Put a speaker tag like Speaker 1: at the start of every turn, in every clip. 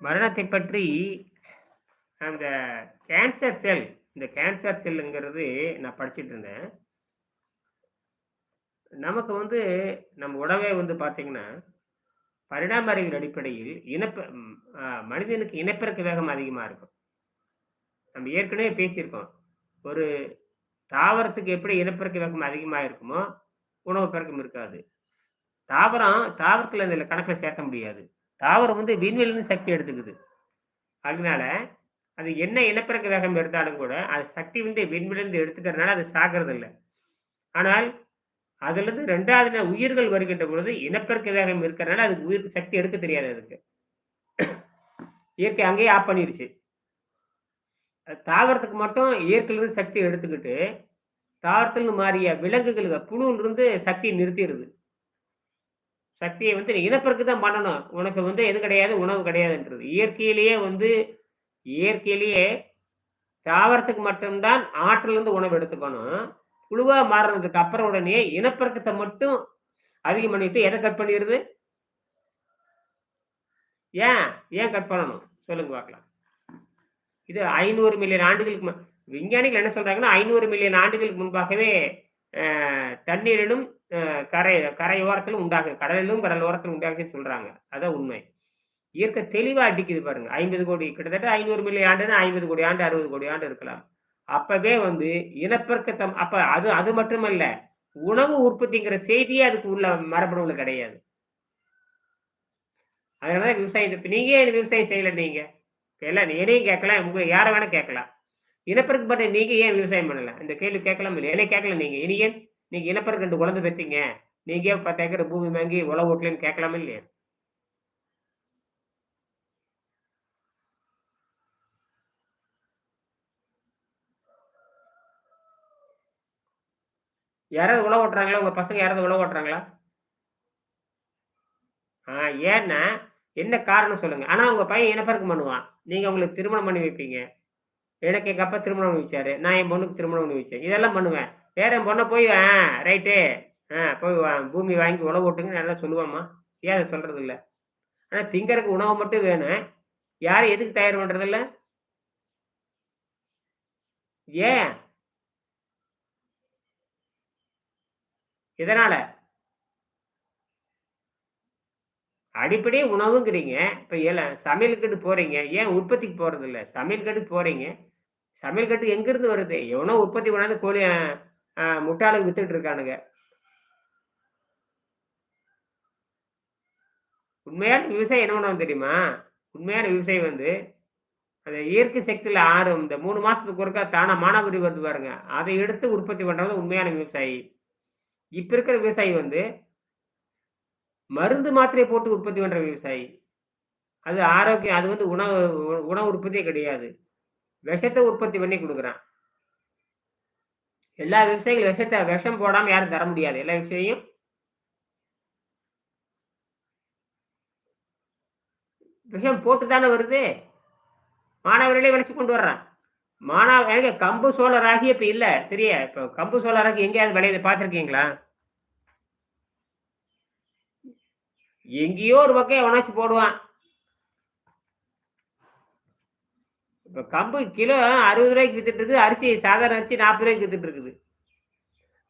Speaker 1: மரணத்தை பற்றி அந்த கேன்சர் செல் இந்த கேன்சர் செல்லுங்கிறது நான் படிச்சுட்டு இருந்தேன். நமக்கு வந்து நம்ம உடவே வந்து பார்த்தீங்கன்னா பரிணாம அடிப்படையில் இனப்ப மனிதனுக்கு இனப்பெருக்க வேகம் அதிகமாக இருக்கும். நம்ம ஏற்கனவே பேசியிருக்கோம். ஒரு தாவரத்துக்கு எப்படி இனப்பெருக்க வேகம் அதிகமாக இருக்குமோ உணவு பெருக்கம் இருக்காது. தாவரம் தாவரத்தில் இந்த கணக்கில் சேர்க்க முடியாது. தாவரம் வந்து விண்வெளியிலிருந்து சக்தி எடுத்துக்குது. அதனால அது என்ன இனப்பெருக்க வேகம் இருந்தாலும் கூட அது சக்தி வந்து விண்வெளியிலிருந்து எடுத்துக்கிறதுனால அது சாகிறது இல்லை ஆனால் அதுலேருந்து ரெண்டாவது உயிர்கள் வருகின்ற பொழுது இனப்பெருக்க வேகம் இருக்கிறனால அதுக்கு உயிர் சக்தி எடுக்க தெரியாது அதுக்கு. இயற்கை அங்கேயே ஆஃப் பண்ணிடுச்சு அது தாவரத்துக்கு மட்டும் இயற்கையிலிருந்து சக்தி எடுத்துக்கிட்டு தாவரத்தில் மாறிய விலங்குகளுக்கு புழுவிலிருந்து சக்தி நிறுத்திடுது. சக்தியை வந்து நீ இனப்பெருக்கு தான் பண்ணணும். உனக்கு வந்து எது கிடையாது உணவு கிடையாதுன்றது. இயற்கையிலேயே வந்து இயற்கையிலேயே தாவரத்துக்கு மட்டும்தான் ஆற்றிலிருந்து உணவு எடுத்துக்கணும். புழுவா மாறுறதுக்கு அப்புறம் உடனே இனப்பெருக்கத்தை மட்டும் அதிகம் பண்ணிட்டு எதை கட் பண்ணிடுது ஏன்? ஏன் கட் பண்ணணும்? சொல்லுங்க பார்க்கலாம். இது ஐநூறு மில்லியன் ஆண்டுகளுக்கு விஞ்ஞானிகள் என்ன சொல்றாங்கன்னா ஐநூறு மில்லியன் ஆண்டுகளுக்கு முன்பாகவே தண்ணீரிலும் கரை கரையோரத்தில் உண்டாகு கடலிலும் கடல் ஓரத்தில் உண்டாகுன்னு சொல்றாங்க. அதான் உண்மை. இயற்கை தெளிவாக அடிக்குது பாருங்க. ஐம்பது கோடி கிட்டத்தட்ட ஐநூறு மில்லியன் ஆண்டுன்னா ஐம்பது கோடி ஆண்டு அறுபது கோடி ஆண்டு இருக்கலாம். அப்பவே வந்து இனப்பெருக்கத்தம் அப்ப அது அது மட்டுமல்ல உணவு உற்பத்திங்கிற செய்தியே அதுக்கு உள்ள மரபணுவில் கிடையாது. அதனாலதான் விவசாயம் இப்போ நீங்க விவசாயம் செய்யல நீங்க? எல்லாம் என்னையும் கேட்கலாம் உங்களை யாரை வேணா கேட்கலாம். இனப்பெருக்கப்பட்ட நீங்க ஏன் விவசாயம் பண்ணல? இந்த கேள்வி கேட்கலாம் இல்லை என்னை கேட்கல நீங்க. இனி ஏன்? நீங்க இனப்பெருக்கம் ரெண்டு குழந்தை பெற்றீங்க நீங்க பத்து ஏக்கர் பூமி வாங்கி உழவு ஓட்டலன்னு கேட்கலாமே இல்லையா? யாராவது உழவு ஓட்டுறாங்களா? உங்க பசங்க யாராவது உழவு ஓட்டுறாங்களா? ஆ ஏன்னா என்ன காரணம் சொல்லுங்க. ஆனா உங்க பையன் இனப்பெருக்கம் பண்ணுவான். நீங்க உங்களுக்கு திருமணம் பண்ணி வைப்பீங்க. எனக்கு எங்க அப்பா திருமணம் பண்ணி வச்சாரு. நான் என் பொண்ணுக்கு திருமணம் பண்ணி வச்சேன். இதெல்லாம் பண்ணுவேன். வேற பொண்ணை போய் ஆ ரைட்டு ஆ போய் வா- பூமி வாங்கி உழவு ஓட்டுங்கன்னு நல்லா சொல்லுவாம்மா. ஏன் அதை சொல்றது இல்லை ஆனால் திங்கறதுக்கு உணவு மட்டும் வேணும். யாரும் எதுக்கு தயார் பண்ணுறதில்ல ஏன்? இதனால அடிப்படை உணவுங்கிறீங்க. இப்போ ஏல சமையல் கட்டு ஏன் உற்பத்திக்கு போகிறது இல்லை சமையல் கட்டுக்கு போகிறீங்க சமையல் கட்டு எங்கேருந்து வருது? எவனோ உற்பத்தி பண்ணாத கோழி முட்டாளுக்கு வித்துட்டு இருக்கானுங்க உண்மையான விவசாயம் என்ன பண்ணுவோம் தெரியுமா? உண்மையான விவசாயம் வந்து அந்த இயற்கை சக்தியில் ஆறு இந்த மூணு மாசத்துக்கு ஒருக்கா தானா மானாவரி வந்து பாருங்க. அதை எடுத்து உற்பத்தி பண்றது உண்மையான விவசாயி. இப்ப இருக்கிற விவசாயி வந்து மருந்து மாத்திரையை போட்டு உற்பத்தி பண்ற விவசாயி. அது ஆரோக்கியம் அது வந்து உணவு உணவு உற்பத்தியே கிடையாது. விஷத்தை உற்பத்தி பண்ணி கொடுக்குறான். எல்லா விவசாயிகள் விஷத்தை விஷம் போடாம யாரும் தர முடியாது. எல்லா விவசாயியும் விஷம் போட்டு தானே வருது. மாணவர்களே விளைச்சு கொண்டு வர்றான். மாணவ எங்க கம்பு சோள ராகி இப்ப இல்ல. தெரிய இப்போ கம்பு சோள ராகி எங்கேயாவது விளையுது பார்த்துருக்கீங்களா? எங்கேயோ ஒரு பக்கம் எவனாச்சும் போடுவான். இப்போ கம்பு கிலோ அறுபது ரூபாய்க்கு வித்துட்டு இருக்குது. அரிசி சாதாரண அரிசி நாற்பது ரூபாய்க்கு வித்துட்டு இருக்குது.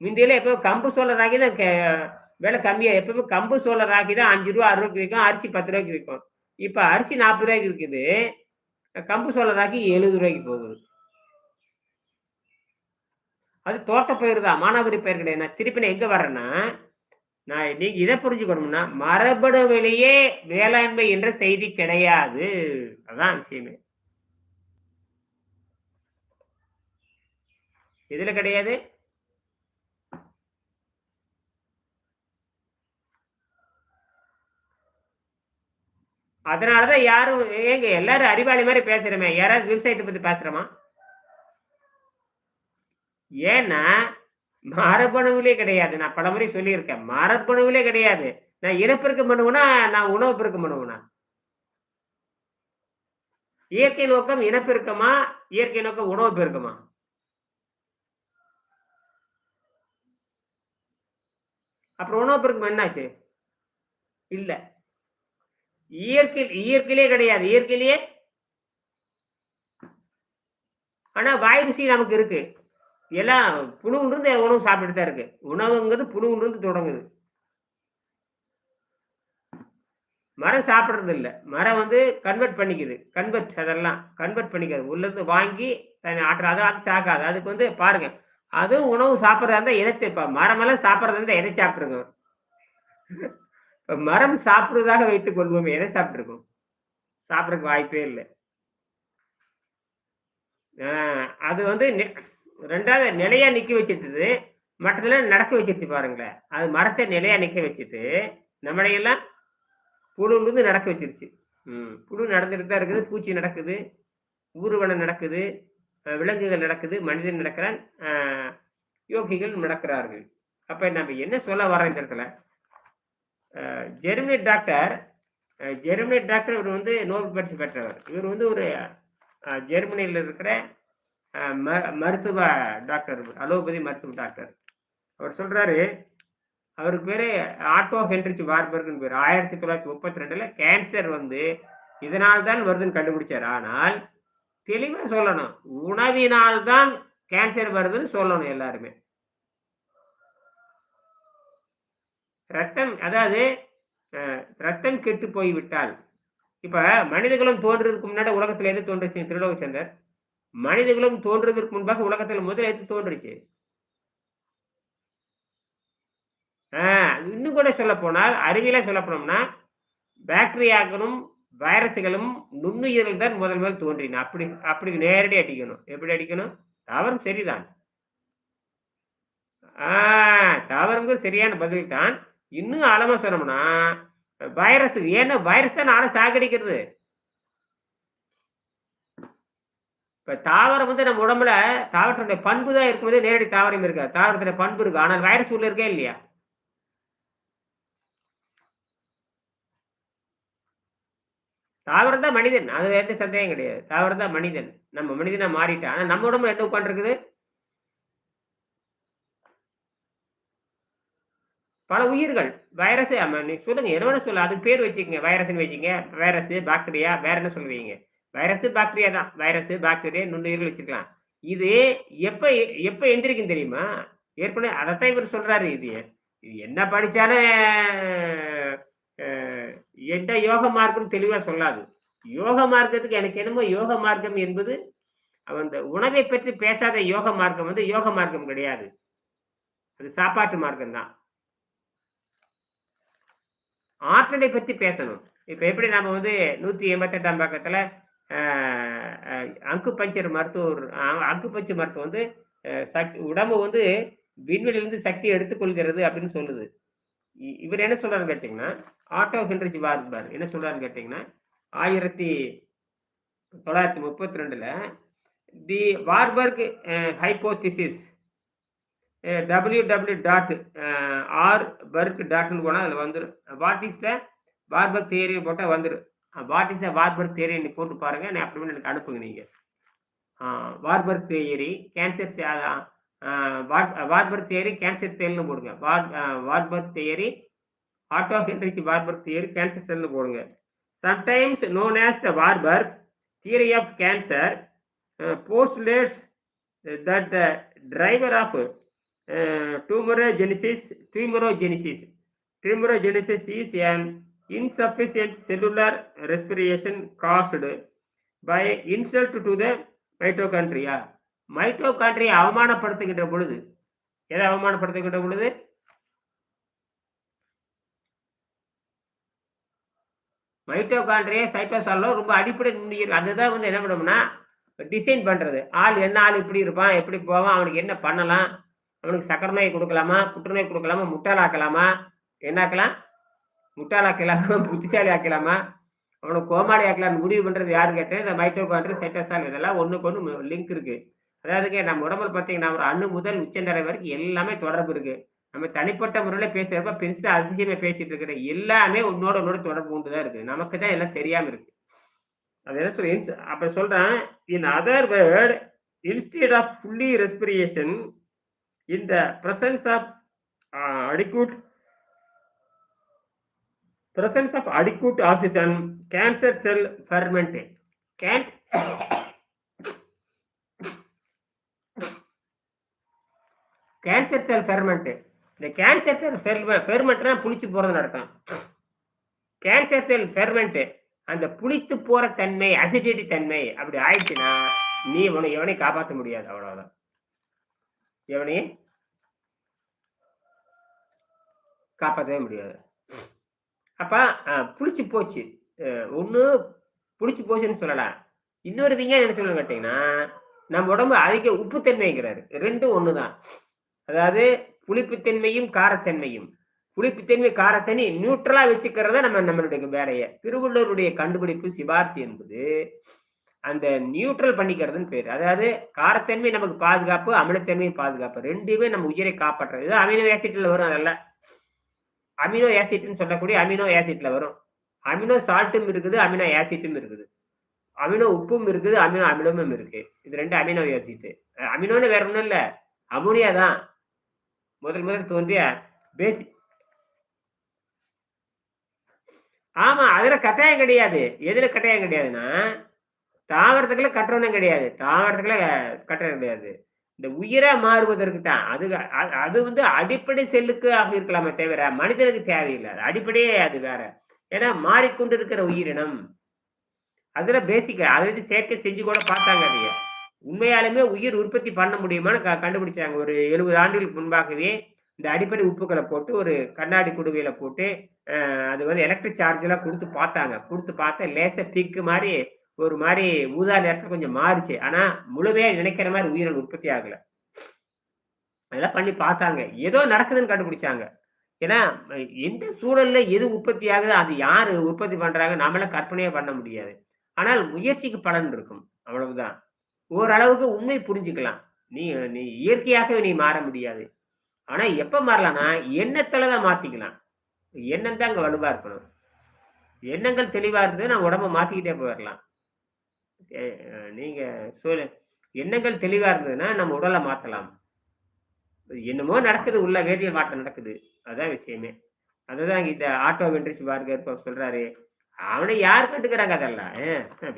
Speaker 1: முந்தையில எப்போ கம்பு சோள ராகி தான் விலை கம்மியாக எப்பவுமே கம்பு சோள ராகி தான் அஞ்சு ரூபா ஆறு ரூபாய்க்கு விற்கும் அரிசி பத்து ரூபாய்க்கு விற்கும் இப்போ அரிசி நாற்பது ரூபாய்க்கு இருக்குது கம்பு சோள ராகி எழுபது ரூபாய்க்கு போகுது. அது தோட்ட பயிர் தான். மானாவாரி பயிர் கிடையாது. நான் திருப்பி நான் எங்கே வரேன்னா நான் நீங்கள் இதை புரிஞ்சுக்கணும்னா மரபணுவிலேயே வேளாண்மை என்ற செய்தி கிடையாது. அதான் விஷயமே. எதுல கிடையாது. அதனாலதான் யாரும் ஏங்க எல்லாரும் அறிவாளி மாதிரி பேசுறமே. யாராவது விவசாயத்தை பத்தி பேசுறோமா? ஏன்னா மரபணுவிலே கிடையாது. நான் பலமுறை சொல்லியிருக்கேன். மரபணுவிலே கிடையாது. நான் இனப்பெருக்கம் பண்ணுவேனா? நான் உணவு பெருக்கம் பண்ணுவேனா? இயற்கை நோக்கம் இனப்பெருக்கமா? இயற்கை நோக்கம் உணவு பெருக்கமா? அப்புறம் உணவு பெருக்கம் என்னாச்சு இல்லை. இயற்கை இயற்கையிலே கிடையாது. இயற்கையிலேயே ஆனா வாய் ருசி நமக்கு இருக்கு. எல்லாம் புழுவிலிருந்து உணவு சாப்பிட்டுட்டு தான் இருக்கு. உணவுங்கிறது புழுவிலிருந்து தொடங்குது. மரம் சாப்பிட்றது இல்லை. மரம் வந்து கன்வெர்ட் பண்ணிக்குது. கன்வெர்ட் அதெல்லாம். கன்வெர்ட் பண்ணிக்காது. உள்ளேருந்து வாங்கி தன்னை ஆட்டுறது அதை அது சாக்காது. அதுக்கு வந்து பாருங்க அதுவும் உணவு சாப்பிட்றதா இருந்தால் இனத்தை இப்போ மரமெல்லாம் சாப்பிட்றதா இருந்தால் எதை சாப்பிட்ருங்க இப்போ மரம் சாப்பிடுவதாக வைத்துக் கொள்வோமே எதை சாப்பிட்ருக்கோம் சாப்பிட்றதுக்கு வாய்ப்பே இல்லை. அது வந்து ரெண்டாவது நிலையா நிக்க வச்சுட்டு மற்றதெல்லாம் நடக்க வச்சிருச்சு பாருங்களேன். அது மரத்தை நிலையா நிக்க வச்சுட்டு நம்மளையெல்லாம் புழுலேருந்து நடக்க வச்சிருச்சு. ம் புழு நடந்துட்டு தான் இருக்குது பூச்சி நடக்குது ஊர்வனம் நடக்குது விலங்குகள் நடக்குது மனிதன் நடக்கிறான் யோகிகள் நடக்கிறார்கள். அப்போ நம்ம என்ன சொல்ல வரோம் இந்த இடத்துல? ஜெர்மனி டாக்டர் ஜெர்மனி டாக்டர் இவர் வந்து நோபல் பரிசு பெற்றவர். இவர் வந்து ஒரு ஜெர்மனியில் இருக்கிற ம மருத்துவ டாக்டர் அலோபதி மருத்துவ டாக்டர். அவர் சொல்கிறாரு அவருக்கு பேர் ஆட்டோ ஹென்ரிச் வார்பர்க்னு பேர். ஆயிரத்தி தொள்ளாயிரத்தி முப்பத்தி ரெண்டில் கேன்சர் வந்து இதனால் தான் வருதுன்னு கண்டுபிடிச்சார். ஆனால் தெளிவாக சொல்லணும். உணவினால் தான் கேன்சர் வருதுன்னு சொல்லணும் எல்லாருமே. ரத்தம் அதாவது ரத்தம் கெட்டு போய்விட்டால் இப்போ மனிதர்களும் தோன்றதுக்கு முன்னாடி உலகத்தில் எது தோன்றுச்சு திருலோக சந்தர்? மனிதர்களும் தோன்றுவதற்கு முன்பாக உலகத்தில் முதல் எது தோன்றுச்சு? இன்னும் கூட சொல்ல போனால் அறிவியல சொல்ல போனோம்னா பேக்டீரியாக்களும் வைரஸுகளும் நுண்ணுயிர்கள் தான் முதல் முதல் தோன்றின. அப்படி அப்படி நேரடி அடிக்கணும். எப்படி அடிக்கணும்? தாவரம் சரிதான். ஆஹ் தாவரங்கள் சரியான பதில் தான் இன்னும் ஆழமா சொன்னோம்னா வைரஸ் ஏன்னா வைரஸ் தான் நாளை சாகடிக்கிறது? இப்ப தாவரம் வந்து நம்ம உடம்புல தாவரத்தினுடைய பண்பு தான் இருக்கும்போது நேரடி தாவரம் இருக்காது தாவரத்தினுடைய பண்பு இருக்கு? ஆனால் வைரஸ் உள்ள இருக்கே இல்லையா? தாவரம் தான் மனிதன். அது எந்த சந்தேகம் கிடையாது. தாவரம் தான் மனிதன். நம்ம மனிதனா மாறிட்டான் ஆனா நம்ம உடம்பு என்ன உட்காந்துருக்குது பல உயிர்கள் வைரஸ் சொல்லுங்க. என்ன சொல்ல அதுக்கு பேர் வச்சுக்கோங்க. வைரஸ்ன்னு வச்சுங்க வைரஸ் பாக்டீரியா வேற என்ன சொல்லுவீங்க வைரஸ் பாக்டீரியா தான். வைரஸ் பாக்டீரியா நுண்ணுயிர்கள் வச்சுக்கலாம் இது எப்ப எப்ப எந்திரிக்கும் தெரியுமா? ஏற்கனவே அதைத்தான் இவர் சொல்றாரு. இது இது என்ன படிச்சாலும் எந்த யோக மார்க்கம் தெளிவாக சொல்லாது. யோக மார்க்கத்துக்கு எனக்கு என்னமோ யோக மார்க்கம் என்பது அந்த உணவை பற்றி பேசாத யோக மார்க்கம் வந்து யோக மார்க்கம் கிடையாது. அது சாப்பாட்டு மார்க்கம் தான் ஆற்றலை பற்றி பேசணும். இப்போ எப்படி நம்ம வந்து நூற்றி எண்பத்தெட்டாம் பக்கத்தில் அங்கு பஞ்சர் மருத்துவர் அங்கு பஞ்சு மருத்துவம் வந்து சக்தி உடம்பு வந்து விண்வெளியிலிருந்து சக்தி எடுத்துக்கொள்கிறது அப்படின்னு சொல்லுது. இவர் என்ன சொல்றாரு கேட்டிங்கன்னா ஆட்டோ ஹென்ரிச் வார்பர் என்ன சொல்றாரு கேட்டிங்கன்னா ஆயிரத்தி தொள்ளாயிரத்தி முப்பத்தி ரெண்டுல the Warburg hypothesis W W dot Warburg டாட்னு போனால் அதில் வந்துடும் what is the Warburg theory போட்டால் வந்துடும் what is the Warburg theory போட்டு பாருங்கள் நான் அப்படி எனக்கு அனுப்புங்க நீங்கள் Warburg theory cancer Warburg theory cancer செல்னு போடுங்க war Warburg theory Otto Heinrich Warburg theory cancer செல்னு போடுங்க sometimes known as the Warburg theory of cancer postulates that the driver of uh, tumorigenesis, tumorigenesis. Tumorigenesis is an insufficient cellular respiration caused by insult to the mitochondria. மைட்டோகாண்ட்ரியை அவமானப்படுத்துகின்ற பொழுது எதை அவமானப்படுத்துகின்ற பொழுது? மைட்டோகாண்ட்ரியை சைட்டோசாலோ ரொம்ப அடிப்படை நுண்ணுயிர் அதுதான் வந்து என்ன பண்ணோம்னா டிசைன் பண்ணுறது ஆள் என்ன ஆள் இப்படி இருப்பான் எப்படி போவான் அவனுக்கு என்ன பண்ணலாம் அவனுக்கு சக்கரநோயை கொடுக்கலாமா புற்றுநோய் கொடுக்கலாமா முட்டாளாக்கலாமா என்னாக்கலாம்? முட்டாளாக்கலாமா புத்திசாலி ஆக்கலாமா அவனுக்கு கோமாளி ஆக்கலாம்னு முடிவு பண்ணுறது யாரு கேட்டேன் இந்த மைட்டோகாண்ட்ரி சைட்டோசால் இதெல்லாம் ஒன்றுக்கு ஒன்று லிங்க் இருக்குது அதாவதுங்க நம்ம உடம்புல பார்த்தீங்கன்னா ஒரு அணு முதல் உச்சந்தரை வரைக்கும் எல்லாமே தொடர்பு இருக்கு. நம்ம தனிப்பட்ட முறையில் பேசுறப்ப பெருசாக அதிசயமாக பேசிட்டு இருக்கிற எல்லாமே உன்னோட உன்னோட தொடர்பு உண்டு தான் இருக்கு. நமக்கு தான் எல்லாம் தெரியாமல் இருக்கு. அது என்ன சொல்ல அப்போ சொல்கிறேன் in other word instead of fully respiration in the presence of uh, adequate of of adequate cancer cell ferment can cancer cell ferment இந்த கேன்சர் செல் ஃபெர்மெண்ட்னா புளிச்சு போறதுன்னு அர்த்தம். கேன்சர் செல் ஃபெர்மெண்ட் அந்த புளித்து போற தன்மை அசிடிட்டி தன்மை அப்படி ஆயிடுச்சுன்னா நீ இவனை எவனையும் காப்பாற்ற முடியாது அவ்வளவுதான். எவனையும் காப்பாற்றவே முடியாது. அப்ப புளிச்சு போச்சு. ஒன்று புளிச்சு போச்சுன்னு சொல்லலாம் இன்னொரு விஞ்ஞானி என்ன சொல்லணும் கேட்டீங்கன்னா நம்ம உடம்பு அதிக உப்புத்தன்மைங்கிறாரு. ரெண்டும் ஒன்று தான் அதாவது புளிப்புத்தன்மையும் காரத்தன்மையும். புளிப்புத்தன்மை காரத்தன்மை நியூட்ரலா வச்சுக்கிறத நம்ம நம்மளுடைய வேலையை. திருவள்ளுவருடைய கண்டுபிடிப்பு சிபாரிசு என்பது அந்த நியூட்ரல் பண்ணிக்கிறதுன்னு பேர். அதாவது காரத்தன்மை நமக்கு பாதுகாப்பு அமிலத்தன்மை பாதுகாப்பு. ரெண்டுமே நம்ம உயிரை காப்பாற்றுறது. அமினோ ஆசிட்ல வரும் அதெல்லாம். அமினோ ஆசிட்னு சொல்லக்கூடிய அமினோ ஆசிட்ல வரும். அமினோ சால்ட்டும் இருக்குது அமினோ ஆசிட்டும் இருக்குது. அமினோ உப்பும் இருக்குது அமினோ அமிலமும் இருக்கு. இது ரெண்டு அமினோ ஆசிட் அமினோன்னு வேற ஒன்றும் இல்லை. அமோனியா தான். முதல் முதல் தோன்றிய பேசிக் ஆமா அதுல கட்டாயம் கிடையாது. எதுல கட்டாயம் கிடையாதுன்னா தாவரத்துக்குள்ள கட்டணம் கிடையாது. தாவரத்துக்குள்ள கட்டணம் கிடையாது. இந்த உயிரா மாறுவதற்கு தான். அது அது வந்து அடிப்படை செல்லுக்கு ஆக இருக்கலாமே தவிர மனிதனுக்கு தேவையில்லை. அது அடிப்படையே அது வேற. ஏன்னா மாறிக்கொண்டிருக்கிற உயிரினம். அதுல பேசிக்க அதை வந்து சேர்க்கை செஞ்சு கூட பார்த்தாங்க அதைய. உண்மையாலுமே உயிர் உற்பத்தி பண்ண முடியுமான்னு க- கண்டுபிடிச்சாங்க. ஒரு எழுபது ஆண்டுகளுக்கு முன்பாகவே இந்த அடிப்படை உப்புக்களை போட்டு ஒரு கண்ணாடி குடுவையில போட்டு அது வந்து எலக்ட்ரிக் சார்ஜெல்லாம் கொடுத்து பார்த்தாங்க. கொடுத்து பார்த்தா லேசர் பிக்கு மாதிரி ஒரு மாதிரி ஊதா நேரத்தில் கொஞ்சம் மாறுச்சு. ஆனால் முழுமையா நினைக்கிற மாதிரி உயிரினல் உற்பத்தி ஆகல. அதெல்லாம் பண்ணி பார்த்தாங்க. ஏதோ நடக்குதுன்னு கண்டுபிடிச்சாங்க. ஏன்னா எந்த சூழல்ல எது உற்பத்தி ஆகுது அது யார் உற்பத்தி பண்றாங்க நம்மளால கற்பனையே பண்ண முடியாது. ஆனால் முயற்சிக்கு பலன் இருக்கும். அவ்வளவுதான். ஓரளவுக்கு உண்மை புரிஞ்சுக்கலாம். நீ நீ இயற்கையாகவே நீ மாற முடியாது. ஆனா எப்ப மாறலாம்னா எண்ணத்துல தான் மாத்திக்கலாம். எண்ணம் தான் அங்க வலுவா இருக்கணும். எண்ணங்கள் தெளிவா இருந்து நான் உடம்ப மாத்திக்கிட்டே போயிடலாம். நீங்க சொல்லு எண்ணங்கள் தெளிவா இருந்ததுன்னா நம்ம உடலை மாத்தலாம். என்னமோ நடக்குது உள்ள வேதியியல் மாற்றம் நடக்குது. அதான் விஷயமே. அதுதான் இந்த ஆட்டோ வென்றிச்சு பார்க்க சொல்றாரு. அவனை யார் கண்டுக்கிறாங்க அதெல்லாம்?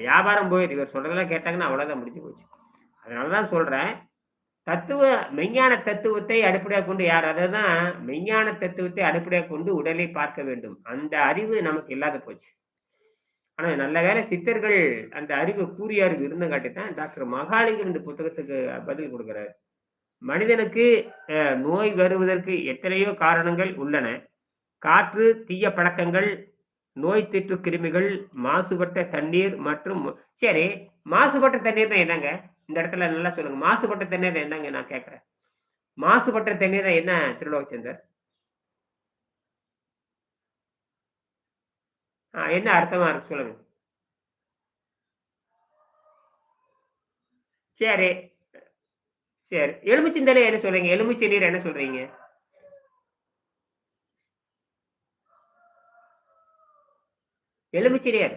Speaker 1: வியாபாரம் போயிட்டு இவர் சொல்றதெல்லாம் கேட்டாங்கன்னா அவ்வளோதான் முடிஞ்சு போச்சு. அதனாலதான் சொல்கிறேன் தத்துவ மெஞ்ஞான தத்துவத்தை அடிப்படையாக கொண்டு யார்? தான் மெஞ்ஞான தத்துவத்தை அடிப்படையாக கொண்டு உடலை பார்க்க வேண்டும். அந்த அறிவு நமக்கு இல்லாத போச்சு. ஆனால் நல்ல வேளை சித்தர்கள் அந்த அறிவு கூறிய அறிவு இருந்தங்காட்டி தான் டாக்டர் மகாலிங்கம் இந்த புத்தகத்துக்கு பதில் கொடுக்குறாரு. மனிதனுக்கு நோய் வருவதற்கு எத்தனையோ காரணங்கள் உள்ளன. காற்று தீய பழக்கங்கள் நோய் தொற்று கிருமிகள் மாசுபட்ட தண்ணீர் மற்றும் சரி மாசுபட்ட தண்ணீர்னா என்னங்க? இந்த இடத்துல நல்லா சொல்லுங்க. மாசுபட்ட தண்ணீர் என்னங்க நான் கேட்குறேன் மாசுபட்ட தண்ணீர் என்ன திருலோகச்சந்தர்? ஆ, என்ன அர்த்தமா இருக்கு சொல்லுங்க. சரி சரி. எலுமிச்சந்தலை என்ன சொல்றீங்க? எலுமிச்சை நீர் என்ன சொல்றீங்க? எலுமிச்சிரியர்.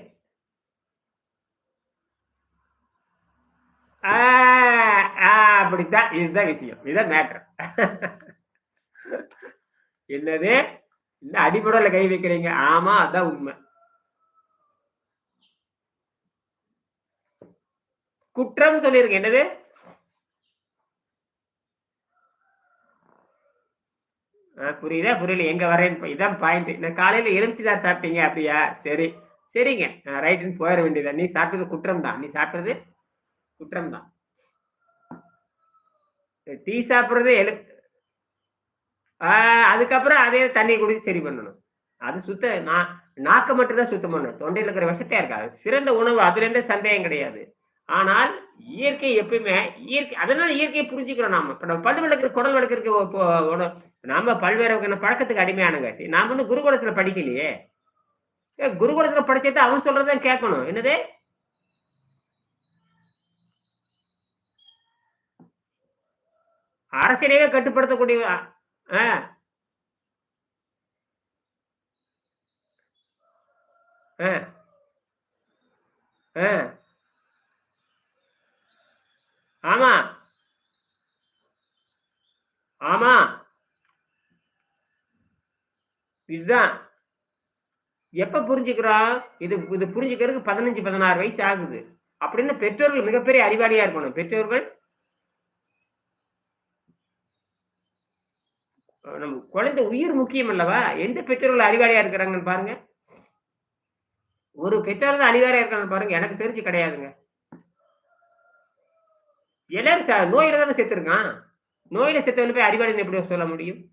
Speaker 1: அப்படித்தான் இதுதான் விஷயம். இதுதான் மேட்ரு என்னது? இந்த அடிப்படையில் கை வைக்கிறீங்க. ஆமா அதான் உண்மை. குற்றம் சொல்லிருங்க என்னது? புரியுதா? புரியல. எங்க வரேன்னு இதான் பாயிண்ட் நான் காலையில எலுமிச்சிதார் சாப்பிட்டீங்க அப்படியா? சரி. சரிங்க. ரைட்டுன்னு போயிட வேண்டியதா நீ சாப்பிட்டது குற்றம் தான் நீ சாப்பிட்டது குற்றம் தான் டீ சாப்பிட்றது எழு ஆஹ் அதுக்கப்புறம் அதே தண்ணி குடிச்சு சரி பண்ணணும். அது சுத்த நான் நாக்க மட்டும் தான் சுத்தம் பண்ணணும். தொண்டையில் இருக்கிற விஷத்தையா இருக்காது. சிறந்த உணவு அதுல இருந்தே சந்தேகம் கிடையாது. ஆனால் இயற்கை எப்பயுமே இயற்கை அதனால இயற்கையை புரிஞ்சுக்கிறோம் நாம. இப்ப நம்ம பல் விளக்குற குடல் விளக்குறதுக்கு நாம பல்வேறு வகையான பழக்கத்துக்கு அடிமையானங்காட்டி நாம வந்து குருகுலத்துல படிக்கலையே. குருகுலத்துல படிச்சுட்டு அவன் சொல்றத கேட்கணும். என்னது? அரசியலையே கட்டுப்படுத்தக்கூடிய ஆமா. ஆமா. இதுதான். எப்ப புரிஞ்சுக்கிறோம்? இது இது புரிஞ்சுக்கிறதுக்கு பதினஞ்சு பதினாறு வயசு ஆகுது. அப்படின்னு பெற்றோர்கள் மிகப்பெரிய அறிவாளியா இருக்கணும். பெற்றோர்கள் நம்ம குழந்தை உயிர் முக்கியம் அல்லவா? எந்த பெற்றோர்கள் அறிவாளியா இருக்கிறாங்கன்னு பாருங்க. ஒரு பெற்றோர் தான் அறிவாளியா இருக்காங்கன்னு பாருங்க. எனக்கு தெரிஞ்சு கிடையாதுங்க. எல்லாரும் ச- நோயில தானே செத்துருக்கான். நோயில செத்தவன போய் அறிவாளின்னு எப்படி சொல்ல முடியும்?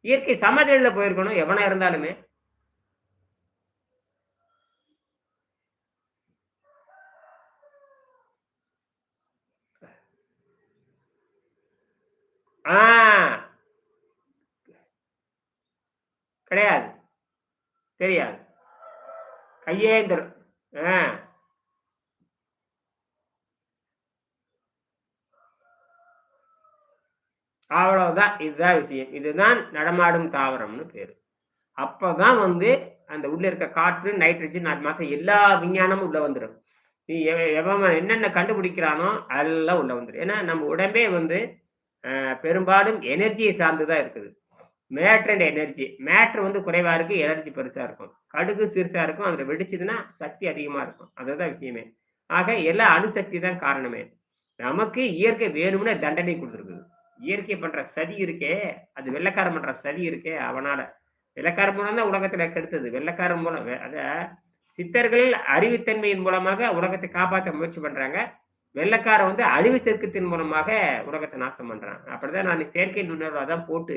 Speaker 1: இயற்கை சமாதிகளில் போயிருக்கணும் எவனா இருந்தாலுமே. ஆ. கிடையாது. தெரியாது. கையேந்திரம். ஆ. அவ்வளவுதான். இதுதான் விஷயம். இதுதான் நடமாடும் தாவரம்னு பேர். அப்போ தான் வந்து அந்த உள்ள இருக்க காற்று நைட்ரஜன் அது மற்ற எல்லா விஞ்ஞானமும் உள்ள வந்துடும் நீ எவ- எவன் என்னென்ன கண்டுபிடிக்கிறானோ அதெல்லாம் உள்ள வந்துடும் ஏன்னா நம்ம உடம்பே வந்து பெரும்பாலும் எனர்ஜியை சார்ந்து தான் இருக்குது. மேட்ரு அண்ட் எனர்ஜி மேட்ரு வந்து குறைவா இருக்கு எனர்ஜி பெருசா இருக்கும். கடுகு சிறுசா இருக்கும் அதில் வெடிச்சதுன்னா சக்தி அதிகமா இருக்கும். அதுதான் விஷயமே. ஆக எல்லா அணுசக்தி தான் காரணமே. நமக்கு இயற்கை வேணும்னு தண்டனை கொடுத்துருக்குது. இயற்கை பண்ற சதி இருக்கே அது வெள்ளைக்காரன் பண்ற சதி இருக்கே அவனால. வெள்ளைக்காரன் மூலம் தான் உலகத்துல கெடுத்தது. வெள்ளைக்காரன் மூலம். அதை அத சித்தர்கள் அறிவுத்தன்மையின் மூலமாக உலகத்தை காப்பாற்ற முயற்சி பண்றாங்க. வெள்ளைக்காரன் வந்து அழிவு சேர்க்கத்தின் மூலமாக உலகத்தை நாசம் பண்றான். அப்படிதான் நான் செயற்கை நுண்ணறிவு அதான் போட்டு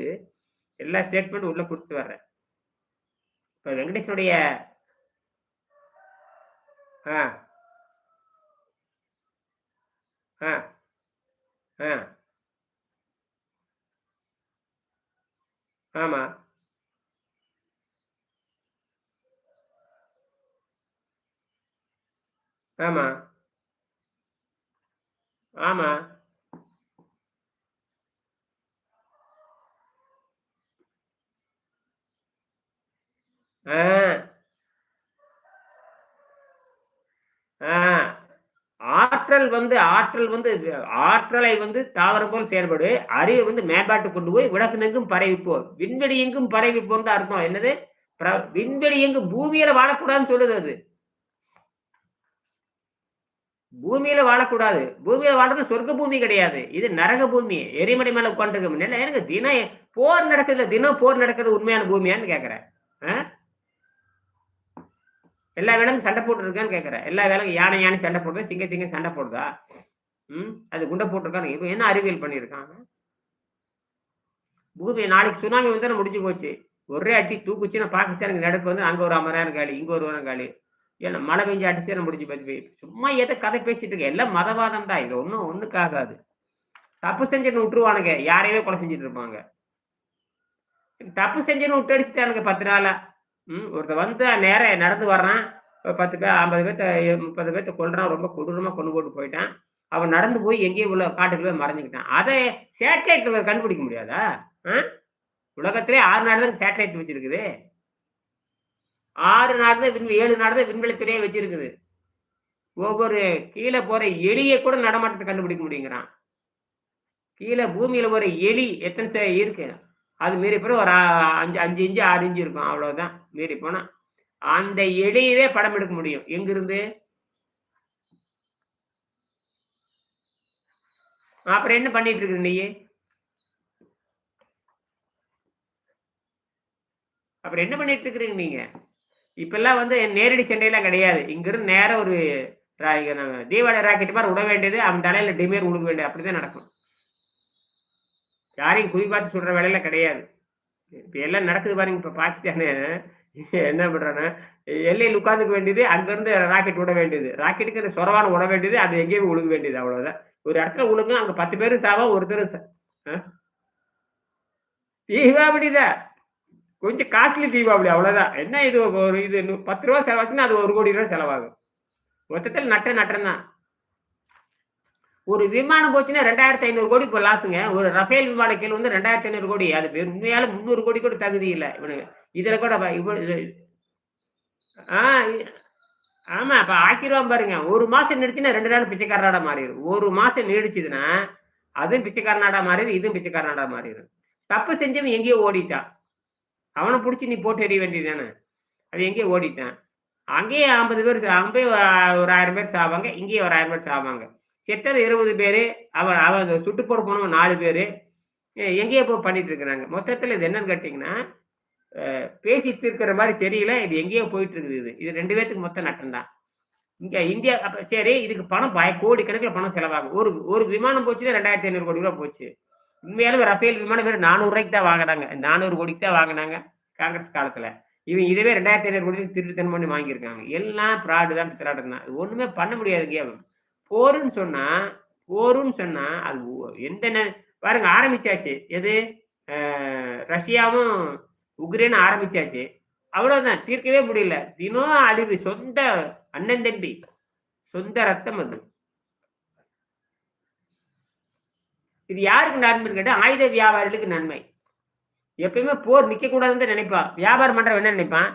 Speaker 1: எல்லா ஸ்டேட்மெண்ட் உள்ள கொடுத்து வர்றேன். இப்ப வெங்கடேஷனுடைய ஆ ஆ ஆ ஆமா. ஆமா. ஆமா. ஆ. ஆ. ஆற்றல் வந்து ஆற்றல் வந்து ஆற்றலை வந்து தாவரம் போல் செயல்படு. அறிவை வந்து மேம்பாட்டு கொண்டு போய் விளக்குனெங்கும் பரவிப்போ. விண்வெளி எங்கும் பரவிப்போன்னு அர்த்தம். என்னது? பிர- விண்வெளி எங்கும் பூமியில வாழக்கூடாதுன்னு சொல்லுது அது. பூமியில வாழக்கூடாது. பூமியில வாழ்றது சொர்க்க பூமி கிடையாது. இது நரக பூமி. எரிமலை மேல உட்காந்துருக்க இல்லை எனக்கு தினம் போர் நடக்குது தினம் போர் நடக்குது உண்மையான பூமியான்னு கேக்குறேன். ஆ? எல்லா வேலையும் சண்டை போட்டுருக்கான்னு கேக்குறேன். எல்லா வேலையும் யானை யானை சண்டை போடுறது சிங்க சிங்க சண்டை போடுதா? ம்? அது குண்டை போட்டிருக்கான்னு இப்போ என்ன அறிவியல் பண்ணியிருக்காங்க பூமி நாளைக்கு சுனாமி வந்து முடிஞ்சு போச்சு. ஒரே அட்டி தூக்குச்சுன்னா பாகிஸ்தானுக்கு நடுக்கு வந்து அங்கே ஒரு ஐம்பதாயிரம் காலி இங்கே ஒரு வாரம் காலி. ஏன்னா மழை பெஞ்சு அடிச்சு முடிஞ்சு போச்சு? சும்மா எதை கதை பேசிட்டு இருக்க. எல்லாம் மதவாதம் தான். இது ஒன்றும் ஒண்ணுக்காகாது தப்பு செஞ்சுன்னு விட்டுருவானுங்க. யாரையுமே கொலை செஞ்சுட்டு இருப்பாங்க. தப்பு செஞ்சுன்னு விட்டு அடிச்சுட்டானுங்க பத்து நாளா. ம் ஒருத்த வந்து நேரம் நடந்து வர்றான். இப்போ பத்து பேர் ஐம்பது பேர்த்த முப்பது பேர்த்த கொள்றான் ரொம்ப கொடூரமாக கொண்டு போட்டு போயிட்டான். அவன் நடந்து போய் எங்கேயும் உள்ள காட்டுக்கு போய் மறைஞ்சுக்கிட்டான். அதை சேட்டலைட் கண்டுபிடிக்க முடியாதா? ஆ? உலகத்திலே ஆறு நாடு தான் சேட்டலைட் வச்சிருக்குது. ஆறு நாடு தான் விண் ஏழு நாடு தான் விண்வெளித்துறையே வச்சிருக்குது. ஒவ்வொரு கீழே போற எலியை கூட நடமாட்டத்தை கண்டுபிடிக்க முடியுங்கிறான். கீழே பூமியில ஒரு எலி எத்தனை இருக்கு? அது மீறி போய் ஒரு அஞ்சு அஞ்சு இஞ்சு ஆறு இஞ்சு இருக்கும். அவ்வளவுதான். மீறி போனா அந்த எலியவே படம் எடுக்க முடியும். எங்கிருந்து? அப்புறம் என்ன பண்ணிட்டு இருக்கு நீ? அப்புறம் என்ன பண்ணிட்டு இருக்கிறீங்க நீங்க? இப்பெல்லாம் வந்து நேரடி சண்டையெல்லாம் கிடையாது. இங்கிருந்து நேரம் ஒரு தீபாவளி ராக்கெட் மாதிரி விட வேண்டியது அவன் தலையில டிமேர் விழுக வேண்டியது அப்படிதான் நடக்கும். யாரையும் குறி பார்த்து சொல்ற வேலையில கிடையாது. இப்ப எல்லாம் நடக்குது பாருங்க இப்ப பாகிஸ்தானு என்ன பண்றான்னா எல்லையில் உட்காந்துக்க வேண்டியது அங்கிருந்து ராக்கெட் விட வேண்டியது. ராக்கெட்டுக்கு அந்த சொரவான விட வேண்டியது அது எங்கேயும் விழுக வேண்டியது அவ்வளவுதான். ஒரு இடத்துல விழுகும் அங்க பத்து பேரும் சாவா ஒருத்தரும் சா- ஆ? தீபாவளிதான். கொஞ்சம் காஸ்ட்லி தீபாவளி அவ்வளோதான் என்ன இது ஒரு இது? பத்து ரூபா செலவாச்சுன்னா அது ஒரு கோடி ரூபா செலவாகும். மொத்தத்தில் நட்ட நட்டம் தான். ஒரு விமானம் போச்சுன்னா ரெண்டாயிரத்தி ஐநூறு கோடி இப்போ லாஸுங்க ஒரு ரஃபேல் விமான கீழே வந்து ரெண்டாயிரத்தி ஐநூறு கோடி. அது பேர் உண்மையால முந்நூறு கோடி கூட தகுதி இல்லை. இவனுக்கு. இதில் கூட ப- ஆ ஆமாம் இப்போ ஆக்கிடுவான் பாருங்க. ஒரு மாதம் நீடிச்சுன்னா ரெண்டு நாள் பிச்சைக்காரனாடா மாறிடும் ஒரு மாதம் நீடிச்சுதுன்னா அதுவும் பிச்சைக்காரனாடா மாறிடும் இதுவும் பிச்சைக்காரனாடா மாறிடும் தப்பு செஞ்சவன் எங்கேயோ ஓடிட்டான். அவனை பிடிச்சி நீ போட்டு எறிய வேண்டியது தானே அது எங்கேயோ ஓடிட்டான். அங்கேயே ஐம்பது பேர் சா- அங்கேயே ஒரு ஆயிரம் பேர் சாவாங்க இங்கேயே ஒரு ஆயிரம் பேர் சாவாங்க. செத்தது இருபது பேர் அவன் அவன் சுட்டு போட போனவன் நாலு பேர் எங்கேயோ போய் பண்ணிட்டு இருக்கிறாங்க. மொத்தத்தில் இது என்னன்னு கேட்டிங்கன்னா பேசி தீர்க்கிற மாதிரி தெரியல இது எங்கேயோ போயிட்டு இருக்குது இது. இது ரெண்டு பேர்த்துக்கு மொத்த நட்டம் தான் இங்கே இந்தியா அப்போ சரி இதுக்கு பணம் பய கோடி கணக்கில் பணம் செலவாகும். ஒரு ஒரு விமானம் போச்சுன்னா ரெண்டாயிரத்தி ஐநூறு கோடி ரூபா போச்சு. உண்மையாலுமே ரஃபேல் விமானம் வெறும் நானூறு ரூபாய்க்கு தான் வாங்கினாங்க. நானூறு கோடிக்கு தான் வாங்கினாங்க காங்கிரஸ் காலத்தில். இவன் இதுவே ரெண்டாயிரத்தி ஐநூறு கோடி திருத்தன் பண்ணி வாங்கியிருக்காங்க. எல்லாம் ப்ராடு தான் திராடு தான். ஒன்றுமே பண்ண பண்ண முடியாதுங்க போருன்னு சொன்னால் போருன்னு சொன்னால் அது எந்த பாருங்க ஆரம்பிச்சாச்சு. எது? ரஷ்யாவும் உக்ரைனும் ஆரம்பிச்சாச்சு. அவ்வளோதான் தீர்க்கவே முடியல. தினம் அழிவு சொந்த அண்ணன் தம்பி சொந்த ரத்தம் அது. இது யாருக்கு நன்மைன்னு கேட்டால் ஆயுத வியாபாரிகளுக்கு நன்மை. எப்பயுமே போர் நிற்கக்கூடாதுன்னு தான் நினைப்பான் வியாபாரம் பண்றவன் என்ன நினைப்பான்?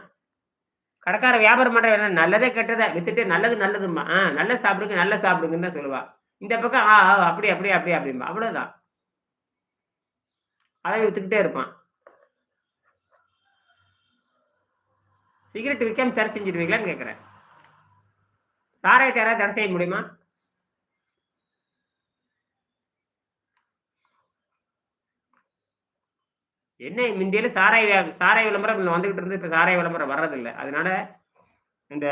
Speaker 1: கடைக்கார வியாபாரம் பண்றவன் என்ன நல்லதே கெட்டதா? வித்துட்டு நல்லது நல்லதும்மா. ஆ நல்ல சாப்பிடுங்க நல்ல சாப்பிடுங்கன்னு தான் சொல்லுவா. இந்த பக்கம் ஆ ஆ, அப்படி அப்படி அப்படி அப்படிம்பா. அவ்வளவுதான். அதை வித்துக்கிட்டே இருப்பான். சிகரெட் விற்காம தடை செஞ்சிருவீங்களான்னு கேட்குறேன் சாராயத்தை யாராவது தடை செய்ய முடியுமா? என்ன முந்தியில சாராய சாராய விளம்பரம் வந்துகிட்டு இருந்து இப்போ சாராய விளம்பரம் வர்றதில்லை. அதனால இந்த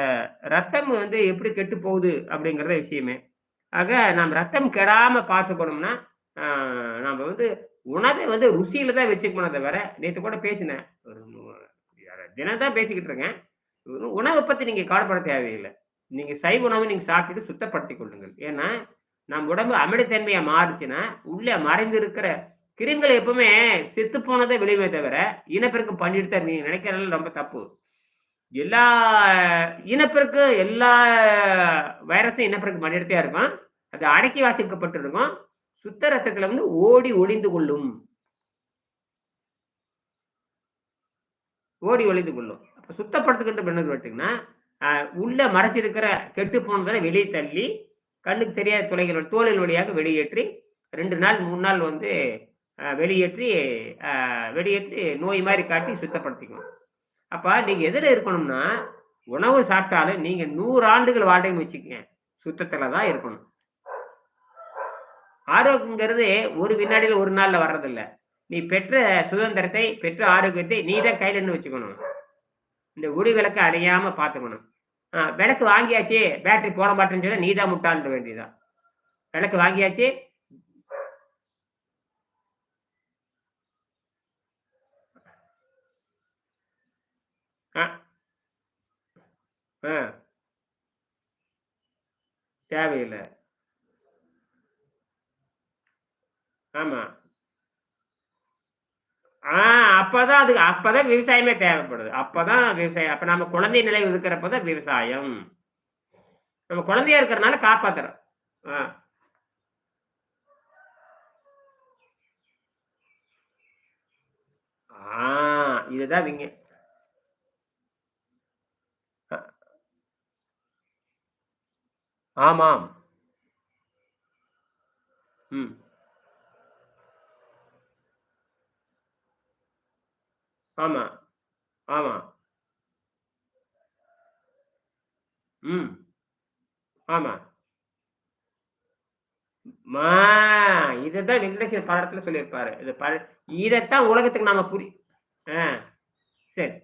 Speaker 1: ரத்தம் வந்து எப்படி கெட்டு போகுது அப்படிங்கிறத விஷயமே. ஆக நாம் ரத்தம் கெடாம பார்த்துக்கணும்னா நாம் வந்து உணவை வந்து ருசியில தான் வச்சுக்கணும். தவிர நேற்று கூட பேசினேன். ஒரு தினம் தான் பேசிக்கிட்டு இருக்கேன். உணவை பத்தி நீங்கள் கவலைப்பட தேவையில்லை. நீங்கள் சைவ உணவை நீங்கள் சாப்பிட்டுட்டு சுத்தப்படுத்தி கொள்ளுங்கள். ஏன்னா நம்ம உடம்பு அமிலத்தன்மையா மாறுச்சுன்னா உள்ளே மறைந்து இருக்கிற கிருமிகள் எப்பவுமே செத்து போனதை விளைவே தவிர இனப்பெருக்கம் பண்ணிட்டு தான் நீங்க நினைக்கிறதுல ரொம்ப தப்பு. எல்லா இனப்பெருக்கு எல்லா வைரஸும் இனப்பெருக்கம் பண்ணிட்டு இருக்கும். அது அடக்கி வாசிக்கப்பட்டிருக்கும். சுத்த ரத்தத்துல வந்து ஓடி ஒளிந்து கொள்ளும். ஓடி ஒளிந்து கொள்ளும். அப்ப சுத்தப்படுத்துக்கின்ற பெண்ணுக்கு பார்த்தீங்கன்னா உள்ள மறைச்சிருக்கிற கெட்டு போனதை வெளியே தள்ளி கண்ணுக்கு தெரியாத துளைகள் தோலில் வழியாக வெளியேற்றி ரெண்டு நாள் மூணு நாள் வந்து வெளியேற்றி வெளியேற்றி நோய் மாதிரி காட்டி சுத்தப்படுத்திக்கணும். அப்போ நீங்கள் எதில் இருக்கணும்னா உணவு சாப்பிட்டாலும் நீங்கள் நூறு ஆண்டுகள் வாழ்க்கைன்னு வச்சுக்கோங்க சுத்தத்தில் தான் இருக்கணும். ஆரோக்கியங்கிறது ஒரு வினாடியில் ஒரு நாளில் வர்றதில்ல. நீ பெற்ற சுதந்திரத்தை பெற்ற ஆரோக்கியத்தை நீ தான் கையில் வச்சுக்கணும். இந்த ஒளி விளக்கை அணையாம பார்த்துக்கணும். விளக்கு வாங்கியாச்சு பேட்டரி போட மாட்டேன்னு சொன்னால் நீ தான் முட்டான்ற வேண்டியதான் விளக்கு வாங்கியாச்சு ஆ ஆ தேவையில்லை. ஆமா. ஆ அப்பதான் அது அப்பதான் விவசாயமே தேவைப்படுது. அப்பதான் விவசாயம் அப்ப நம்ம குழந்தை நிலை இருக்கிறப்பதான் விவசாயம். நம்ம குழந்தையா இருக்கிறனால காப்பாத்துறோம். ஆ. ஆ இதுதான் விங்க ஆமாம். ம். ஆமா. ஆமா. ம். ஆமா. மா இதைதான் வெங்கடேசன் படத்துல சொல்லியிருப்பாரு. இது ப இதைத்தான் உலகத்துக்கு நாம புரி ஆ சரி.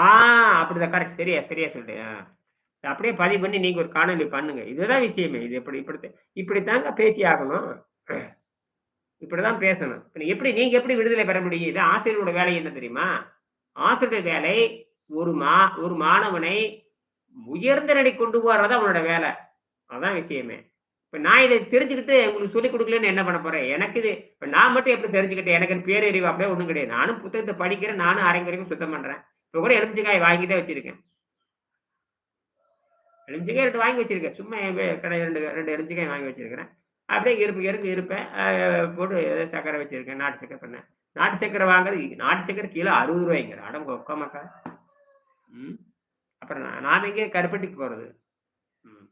Speaker 1: ஆ அப்படிதான். கரெக்ட் சரியா சரியா சொல்லிட்டு அப்படியே பதிவு பண்ணி நீங்க ஒரு காணொலி பண்ணுங்க. இதுதான் விஷயமே. இது எப்படி இப்படி இப்படித்தாங்க பேசி ஆகணும். இப்படிதான் பேசணும். எப்படி நீங்க எப்படி விடுதலை பெற முடியும்? இது ஆசிரியரோட வேலை என்ன தெரியுமா? ஆசிரியர் வேலை ஒரு மா ஒரு மாணவனை உயர்ந்த நிலை கொண்டு போறது அவனோட வேலை. அதான் விஷயமே. இப்ப நான் இதை தெரிஞ்சுக்கிட்டு உங்களுக்கு சொல்லிக் கொடுக்கலன்னு என்ன பண்ண போறேன்? எனக்கு இது இப்ப நான் மட்டும் எப்படி தெரிஞ்சுக்கிட்டேன்? எனக்கு பேரறிவு அப்படியே ஒண்ணும் கிடையாது. நானும் புத்தகத்தை படிக்கிறேன். நானும் அரைங்குறையும் சுத்தம் பண்றேன். இப்ப கூட எலுமிச்சக்காய் வாங்கி தான் வச்சிருக்கேன். எலுமிச்சக்காய் ரெண்டு வாங்கி வச்சிருக்கேன். சும்மா என் கடை ரெண்டு ரெண்டு எலுமிச்சக்காய் வாங்கி வச்சிருக்கிறேன். அப்படியே இருப்பு இருக்கு இருப்பேன் போட்டு சக்கரை வச்சிருக்கேன். நாட்டு சக்கரை பண்ணேன். நாட்டு சக்கரை வாங்குறது நாட்டு சக்கரை கிலோ அறுபது ரூபாய்ங்கிற. அடங்க ஒக்க ம். அப்புறம் நான் நாம எங்கே கருப்பட்டிக்கு போகிறது ம்.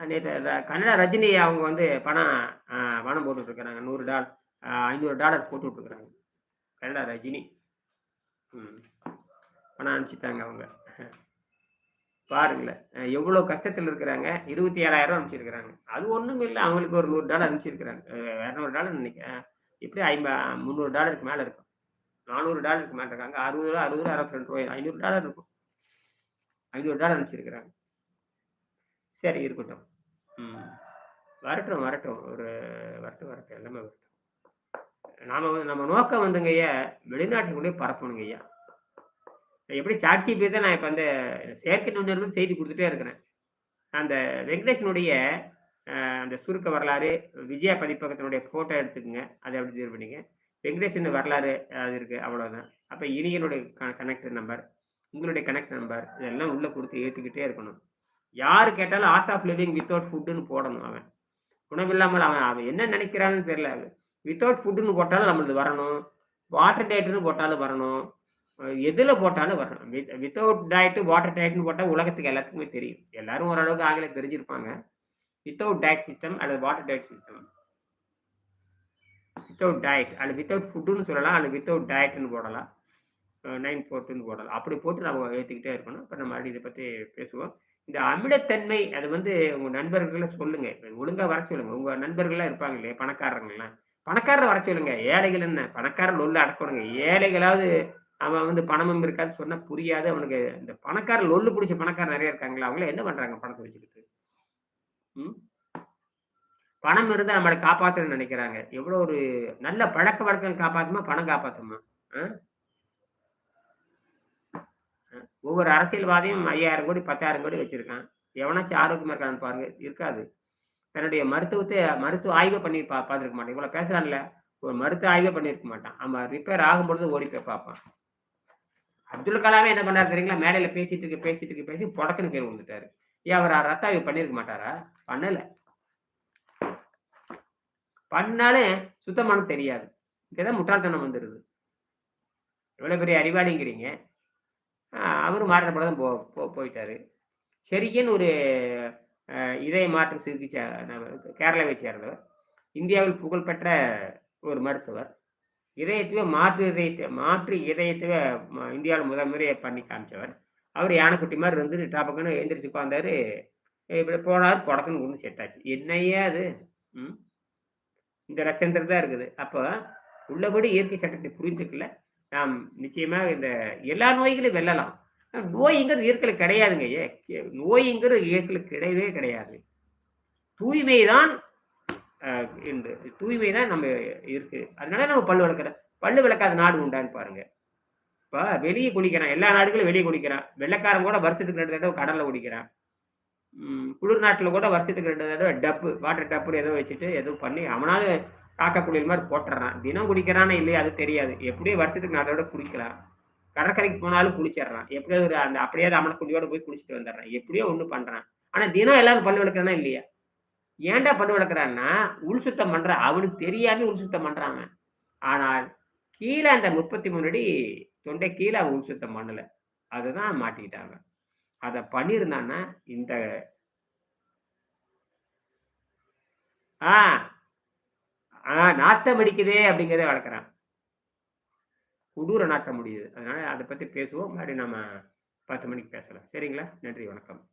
Speaker 1: நேற்று கன்னடா ரஜினி அவங்க வந்து பணம் பணம் போட்டுட்ருக்குறாங்க நூறு டாலர் ஐநூறு டாலர் போட்டு விட்ருக்குறாங்க கனடா ரஜினி. ம். பணம் அனுப்பிச்சிட்டாங்க அவங்க. பாருங்களேன். எவ்வளோ கஷ்டத்தில் இருக்கிறாங்க. இருபத்தி ஏழாயிரம் அனுப்பிச்சிருக்கிறாங்க. அது ஒன்றும் இல்லை. அவங்களுக்கு ஒரு நூறு டாலர் அனுப்பிச்சிருக்கிறாங்க. இரநூறு டாலர் நினைக்கிறேன். இப்படி ஐம்பா முந்நூறு டாலருக்கு மேலே இருக்கும். நானூறு டாலருக்கு மேலே இருக்காங்க. அறுபது ரூபா அறுபது ரூபா அறுபத்தி ரெண்டு ரூபாய் ஐநூறு டாலர் இருக்கும். ஐநூறு டாலர் அனுப்பிச்சிருக்கிறாங்க. சரி இருக்கட்டும். ம். வரட்டும் வரட்டும். ஒரு வரட்டும் வரட்டும். எல்லாமே வரட்டும். நாம வந்து நம்ம நோக்கம் வந்துங்க ஐயா வெளிநாட்டில் கொண்டு போய் பரப்பணுங்க ஐயா. எப்படி சாட்சி பேர் தான் நான் இப்போ அந்த செயற்கை நுண்ணறிவு செய்தி கொடுத்துட்டே இருக்கிறேன். அந்த வெங்கடேஷனுடைய அந்த சுருக்க வரலாறு விஜயா பதிப்பகத்தினுடைய ஃபோட்டோ எடுத்துக்கோங்க. அதை அப்படி இது பண்ணிங்க. வெங்கடேஷன் வரலாறு அது இருக்குது அவ்வளோதான் அப்போ இனியனுடைய கனெக்ட் நம்பர் உங்களுடைய கனெக்ட் நம்பர் இதெல்லாம் உள்ளே கொடுத்து ஏற்றுக்கிட்டே இருக்கணும். யார் கேட்டாலும் ஆர்ட் ஆஃப் லிவிங் வித்தவுட் ஃபுட்டுன்னு போடணும் அவன். உணவில்லாமல் அவன் அவன் என்ன நினைக்கிறான்னு தெரியல வித்தவுட் ஃபுட்டுன்னு போட்டாலும் நம்மளது வரணும். வாட்டர் டயட்டுன்னு போட்டாலும் வரணும். எதில் போட்டாலும் வரணும். வித் வித்தவுட் டயட்டு வாட்டர் டயட்னு போட்டால் உலகத்துக்கு எல்லாத்துக்குமே தெரியும். எல்லாரும் ஓரளவுக்கு ஆங்கிலம் தெரிஞ்சிருப்பாங்க. வித்தவுட் டயட் சிஸ்டம் அல்லது water diet system without diet அல்லது வித்தவுட் ஃபுட்டுன்னு சொல்லலாம். அல்லது வித்தவுட் டயட்னு போடலாம். நைன் ஃபோர்த்துன்னு போடலாம். அப்படி போட்டு நம்ம ஏற்றிக்கிட்டே இருக்கணும். இப்போ நம்ம மறுபடியும் இதை பற்றி பேசுவோம். இந்த அமிலத்தன்மை அது வந்து உங்கள் நண்பர்களை சொல்லுங்கள் ஒழுங்காக வர சொல்லுங்கள் உங்கள் நண்பர்கள்லாம் இருப்பாங்க இல்லையா? பணக்காரங்கள்லாம் பணக்காரரை வர சொல்லுங்க. ஏழைகள் என்ன? பணக்காரர் உள்ள அடக்கணுங்க ஏழைகளாவது அவன் வந்து பணமும் இருக்காது சொன்னா புரியாது. அவனுக்கு இந்த பணக்கார லொல்லு பிடிச்ச பணக்காரர் நிறைய இருக்காங்களா அவங்கள என்ன பண்றாங்க பணத்தை வச்சுக்கிட்டு? ம்? பணம் இருந்தா நம்மளை காப்பாத்துன்னு நினைக்கிறாங்க. எவ்வளவு ஒரு நல்ல பழக்க வழக்கம் காப்பாத்துமா? பணம் காப்பாத்துமா? ஆ? ஆ? ஒவ்வொரு அரசியல்வாதியும் ஐயாயிரம் கோடி பத்தாயிரம் கோடி வச்சிருக்கான். எவனாச்சும் ஆரோக்கியமா இருக்கான்னு பாருங்க. இருக்காது. தன்னுடைய மருத்துவத்தை மருத்துவ ஆய்வை பண்ணி பா பார்த்துருக்க மாட்டான். இவ்வளவு பேசுறான்ல ஒரு மருத்துவ ஆய்வே பண்ணியிருக்க மாட்டான். அவன் ரிப்பேர் ஆகும்பொழுது ஓடி போய் பார்ப்பான். அப்துல் கலாமே என்ன பண்ணாரு தெரியுங்களா? மேடையில பேசிட்டு இருக்கு பேசிட்டு இருக்கு பேசி புடக்குன்னு கீழே விழுந்துட்டாரு. ஏன் அவர் ரத்த ஆய்வு பண்ணியிருக்க மாட்டாரா? பண்ணல. பண்ணாலே சுத்தமான தெரியாது. இங்கேதான் முட்டாள்தனம் வந்துடுது இவ்வளோ பெரிய அறிவாளிங்கிறீங்க. அவரும் அவரும் மாற்றப்படதான் போ போ- போயிட்டாரு. செரிக்கன் ஒரு இதய மாற்று சிகிச்சை கேரளாவை சேர்ந்தவர் இந்தியாவில் புகழ்பெற்ற ஒரு மருத்துவர். இதயத்துவே மாற்று இதயத்தை மாற்று இதயத்துவே இந்தியாவில் முதல் முறையை பண்ணி காமிச்சவர். அவர் யானைக்குட்டி மாதிரி இருந்து டாப்பக்குன்னு எந்திரிச்சு உட்காந்தாரு இப்படி போனார் புடக்குன்னு ஒன்று செட்டாச்சு என்னையே அது? ம்? இந்த லட்சந்தர் தான் இருக்குது. அப்போ உள்ளபடி இயற்கை சட்டத்தை புரிஞ்சுக்கல. நாம் நிச்சயமாக இந்த எல்லா நோய்களையும் வெல்லலாம். நோய்ங்கிறது இயற்கையில் கிடையாதுங்க. ஏ கே- நோய்ங்கிறது இயற்கையில் கிடையவே கிடையாது. தூய்மை தான் தூய்மை தான் நம்ம இருக்கு. அதனால நம்ம பல்லு விளக்குறோம் பல்லு விளக்காத நாடு உண்டான்னு பாருங்க. இப்போ வெளியே குளிக்கிறான். எல்லா நாடுகளும் வெளியே குளிக்கிறான். வெள்ளக்காரன் கூட வருஷத்துக்கு ரெண்டு தடவை கடலில் குடிக்கிறான் குளிர் நாட்டில் கூட வருஷத்துக்கு ரெண்டு தடவை டப்பு வாட்டர் டப்பு ஏதோ வச்சுட்டு ஏதோ பண்ணி அவனாவது காக்கா குளியல் மாதிரி போட்டுறான். தினம் குடிக்கிறானா இல்லையா அது தெரியாது. எப்படியும் வருஷத்துக்கு நாலு விட குடிக்கலாம் கடற்கரைக்கு போனாலும் குளிச்சிடுறான். எப்படியோ ஒரு அந்த அப்படியே அவனை குழியோட போய் குளிச்சுட்டு வந்துடுறான். எப்படியோ ஒன்று பண்றான். ஆனா தினம் எல்லாரும் பல்லு விளக்குறானா இல்லையா? ஏன்டா பல்லு விளக்குறான்னா உள் சுத்தம் பண்றான் அவனுக்கு தெரியாம உள் சுத்தம் பண்ணுறாங்க ஆனால் கீழே அந்த முப்பத்தி மூணு அடி தொண்டை கீழே உள் சுத்தம் பண்ணல. அதுதான் மாட்டிக்கிட்டாங்க அதை பண்ணியிருந்தான்னா இந்த ஆ ஆ நாத்தம் அடிக்குதே அப்படிங்கிறத வளர்க்குறான். கொடூர நாட்ட முடியுது. அதனால அதை பற்றி பேசுவோம். மறுபடியும் நம்ம பத்து மணிக்கு பேசலாம். சரிங்களா? நன்றி வணக்கம்.